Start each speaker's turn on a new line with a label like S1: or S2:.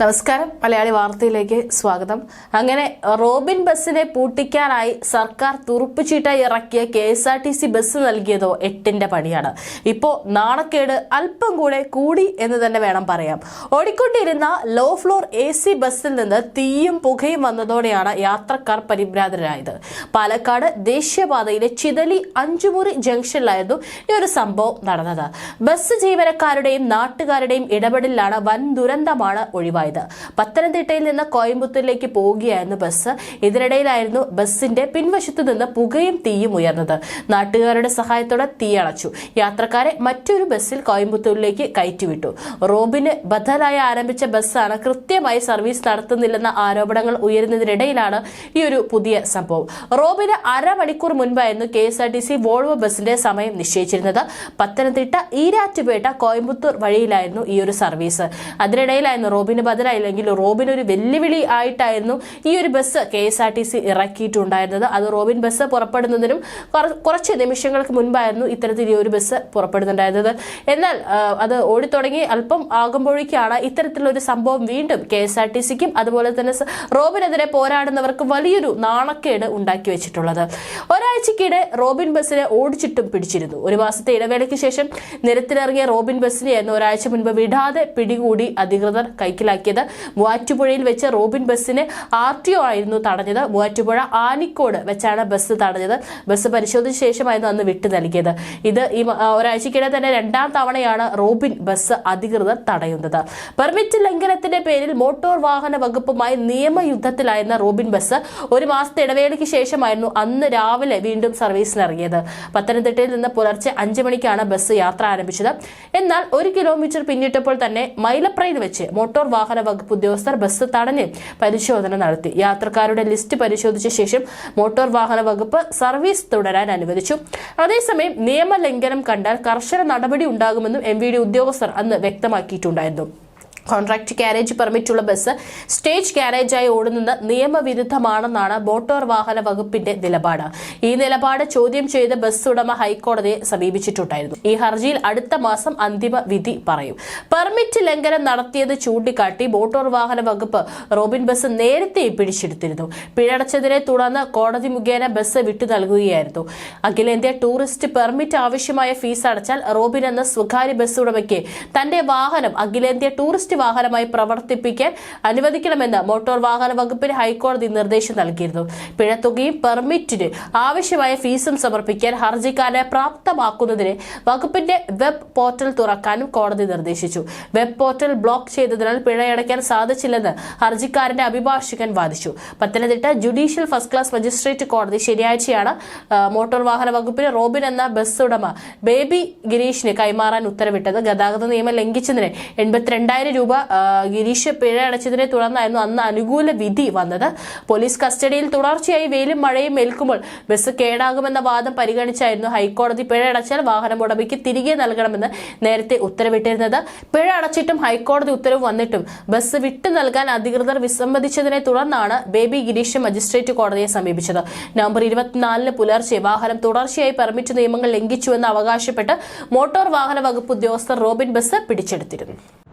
S1: നമസ്കാരം. മലയാളി വാർത്തയിലേക്ക് സ്വാഗതം. അങ്ങനെ റോബിൻ ബസ്സിനെ പൂട്ടിക്കാനായി സർക്കാർ തുറുപ്പുചീട്ടായി ഇറക്കിയ K S R T C bus നൽകിയതോ എട്ടിന്റെ പണിയാണ്. ഇപ്പോ നാണക്കേട് അല്പം കൂടെ കൂടി എന്ന് തന്നെ വേണം പറയാം. ഓടിക്കൊണ്ടിരുന്ന ലോ ഫ്ലോർ എ സി ബസ്സിൽ നിന്ന് തീയും പുകയും വന്നതോടെയാണ് യാത്രക്കാർ പരിഭ്രാന്തരായത്. പാലക്കാട് ദേശീയപാതയിലെ ചിതലി അഞ്ചുമുറി ജംഗ്ഷനിലായിരുന്നു ഈ ഒരു സംഭവം നടന്നത്. ബസ് ജീവനക്കാരുടെയും നാട്ടുകാരുടെയും ഇടപെടലിലാണ് വൻ ദുരന്തമാണ് ഒഴിവായത് പത്തനംതിട്ടയിൽ നിന്ന് കോയമ്പത്തൂരിലേക്ക് പോവുകയായിരുന്നു ബസ്. ഇതിനിടയിലായിരുന്നു ബസിന്റെ പിൻവശത്തു നിന്ന് പുകയും തീയും ഉയർന്നത്. നാട്ടുകാരുടെ സഹായത്തോടെ തീയണച്ചു യാത്രക്കാരെ മറ്റൊരു ബസ്സിൽ കോയമ്പത്തൂരിലേക്ക് കയറ്റിവിട്ടു. റോബിന് ബദലായി ആരംഭിച്ച ബസ്സാണ് കൃത്യമായി സർവീസ് നടത്തുന്നില്ലെന്ന ആരോപണങ്ങൾ ഉയരുന്നതിനിടയിലാണ് ഈ ഒരു പുതിയ സംഭവം. റോബിന് അരമണിക്കൂർ മുൻപായിരുന്നു K S R T C Volvo ബസിന്റെ സമയം നിശ്ചയിച്ചിരുന്നത്. പത്തനംതിട്ട ഈരാറ്റുപേട്ട കോയമ്പത്തൂർ വഴിയിലായിരുന്നു ഈ ഒരു സർവീസ്. അതിനിടയിലായിരുന്നു റോബിന് ബദലായില്ലെങ്കിൽ റോബിൻ ഒരു വെല്ലുവിളി ആയിട്ടായിരുന്നു ഈ ഒരു bus K S R T C ഇറക്കിയിട്ടുണ്ടായിരുന്നത്. അത് റോബിൻ ബസ് പുറപ്പെടുന്നതിനും കുറച്ച് നിമിഷങ്ങൾക്ക് മുൻപായിരുന്നു ഇത്തരത്തിൽ ഈ ഒരു ബസ് പുറപ്പെടുന്നുണ്ടായിരുന്നത്. എന്നാൽ അത് ഓടിത്തുടങ്ങി അല്പം ആകുമ്പോഴേക്കാണ് ഇത്തരത്തിലൊരു സംഭവം വീണ്ടും കെ എസ് ആർ ടി സിക്കും അതുപോലെ തന്നെ റോബിനെതിരെ പോരാടുന്നവർക്ക് വലിയൊരു നാണക്കേട് ഉണ്ടാക്കി വെച്ചിട്ടുള്ളത്. ഒരാഴ്ചക്കിടെ റോബിൻ ബസ്സിനെ ഓടിച്ചിട്ടും പിടിച്ചിരുന്നു. ഒരു മാസത്തെ ഇടവേളയ്ക്ക് ശേഷം നിരത്തിലിറങ്ങിയ റോബിൻ ബസ്സിനെയായിരുന്നു ഒരാഴ്ച മുൻപ് വിടാതെ പിടികൂടി അധികൃതർ കൈക്കലാക്കിയത് മൂവാറ്റുപുഴയിൽ വെച്ച് റോബിൻ ബസ്സിനെ ആർ ടി ഒ ആയിരുന്നു തടഞ്ഞത്. മൂവാറ്റുപുഴ ആനിക്കോട് വെച്ചാണ് ബസ് തടഞ്ഞത്. ബസ് പരിശോധിച്ച ശേഷമായിരുന്നു അന്ന് വിട്ടു നൽകിയത്. ഇത് ഈ ഒരാഴ്ചക്കിടെ തന്നെ രണ്ടാം തവണയാണ് റോബിൻ ബസ് അധികൃതർ തടയുന്നത്. പെർമിറ്റ് ലംഘനത്തിന്റെ പേരിൽ മോട്ടോർ വാഹന വകുപ്പുമായി നിയമയുദ്ധത്തിലായിരുന്ന റോബിൻ ബസ് ഒരു മാസത്തെ ഇടവേളയ്ക്ക് ശേഷമായിരുന്നു അന്ന് രാവിലെ വീണ്ടും സർവീസിനിറങ്ങിയത് പത്തനംതിട്ടയിൽ നിന്ന് പുലർച്ചെ അഞ്ചു മണിക്കാണ് ബസ് യാത്ര ആരംഭിച്ചത്. എന്നാൽ ഒരു കിലോമീറ്റർ പിന്നിട്ടപ്പോൾ തന്നെ മൈലപ്രയിൽ വെച്ച് മോട്ടോർ വാഹന വകുപ്പ് ഉദ്യോഗസ്ഥർ ബസ് തടഞ്ഞ് പരിശോധന നടത്തി. യാത്രക്കാരുടെ ലിസ്റ്റ് പരിശോധിച്ച ശേഷം മോട്ടോർ വാഹന വകുപ്പ് സർവീസ് തുടരാൻ അനുവദിച്ചു. അതേസമയം നിയമലംഘനം കണ്ടാൽ കർശന നടപടി ഉണ്ടാകുമെന്നും എം വി ഡി ഉദ്യോഗസ്ഥർ അന്ന് വ്യക്തമാക്കിയിട്ടുണ്ടായിരുന്നു. കോൺട്രാക്ട് കാരേജ് പെർമിറ്റുള്ള ബസ് സ്റ്റേജ് കാരേജായി ഓടുന്നത് നിയമവിരുദ്ധമാണെന്നാണ് മോട്ടോർ വാഹന വകുപ്പിന്റെ നിലപാട്. ഈ നിലപാട് ചോദ്യം ചെയ്ത് ബസ് ഉടമ ഹൈക്കോടതിയെ സമീപിച്ചിട്ടുണ്ടായിരുന്നു. ഈ ഹർജിയിൽ അടുത്ത മാസം അന്തിമ വിധി പറയും. പെർമിറ്റ് ലംഘനം നടത്തിയത് ചൂണ്ടിക്കാട്ടി മോട്ടോർ വാഹന വകുപ്പ് റോബിൻ ബസ് നേരത്തെ പിടിച്ചെടുത്തിരുന്നു. പിഴടച്ചതിനെ തുടർന്ന് കോടതി മുഖേന ബസ് വിട്ടു നൽകുകയായിരുന്നു. അഖിലേന്ത്യാ ടൂറിസ്റ്റ് പെർമിറ്റ് ആവശ്യമായ ഫീസ് അടച്ചാൽ റോബിൻ എന്ന സ്വകാര്യ ബസ് ഉടമയ്ക്ക് തന്റെ വാഹനം അഖിലേന്ത്യാ ടൂറിസ്റ്റ് വാഹനമായി പ്രവർത്തിപ്പിക്കാൻ അനുവദിക്കണമെന്ന് മോട്ടോർ വാഹന വകുപ്പിന് ഹൈക്കോടതി നിർദ്ദേശം നൽകിയിരുന്നു. പിഴത്തുകയും പെർമിറ്റിന് ആവശ്യമായ ഫീസും സമർപ്പിക്കാൻ ഹർജിക്കാരെ പ്രാപ്തമാക്കുന്നതിന് വകുപ്പിന്റെ വെബ് പോർട്ടൽ തുറക്കാനും കോടതി നിർദ്ദേശിച്ചു. വെബ് പോർട്ടൽ ബ്ലോക്ക് ചെയ്തതിനാൽ പിഴയടയ്ക്കാൻ സാധിച്ചില്ലെന്ന് ഹർജിക്കാരന്റെ അഭിഭാഷകൻ വാദിച്ചു. Pathanamthitta judicial first class magistrate കോടതി ശനിയാഴ്ചയാണ് മോട്ടോർ വാഹന വകുപ്പിന് റോബിൻ എന്ന ബസ് ഉടമ ബേബി ഗിരീഷിന് കൈമാറാൻ ഉത്തരവിട്ടത്. ഗതാഗത നിയമം ലംഘിച്ചതിന് എൺപത്തിരണ്ടായിരം രൂപ ആ, ഗിരീഷ് പിഴ അടച്ചതിനെ തുടർന്നായിരുന്നു അന്ന് അനുകൂല വിധി വന്നത്. പോലീസ് കസ്റ്റഡിയിൽ തുടർച്ചയായി വെയിലും മഴയും ഏൽക്കുമ്പോൾ ബസ് കേടാകുമെന്ന വാദം പരിഗണിച്ചായിരുന്നു ഹൈക്കോടതി പിഴ അടച്ചാൽ വാഹനം ഉടമയ്ക്ക് തിരികെ നൽകണമെന്ന് നേരത്തെ ഉത്തരവിട്ടിരുന്നത്. പിഴ അടച്ചിട്ടും ഹൈക്കോടതി ഉത്തരവ് വന്നിട്ടും ബസ് വിട്ടു നൽകാൻ അധികൃതർ വിസമ്മതിച്ചതിനെ തുടർന്നാണ് ബേബി ഗിരീഷ് മജിസ്ട്രേറ്റ് കോടതിയെ സമീപിച്ചത്. നവംബർ ഇരുപത്തിനാലിന് പുലർച്ചെ വാഹനം തുടർച്ചയായി പെർമിറ്റ് നിയമങ്ങൾ ലംഘിച്ചുവെന്ന് അവകാശപ്പെട്ട് മോട്ടോർ വാഹന വകുപ്പ് ഉദ്യോഗസ്ഥർ റോബിൻ ബസ് പിടിച്ചെടുത്തിരുന്നു.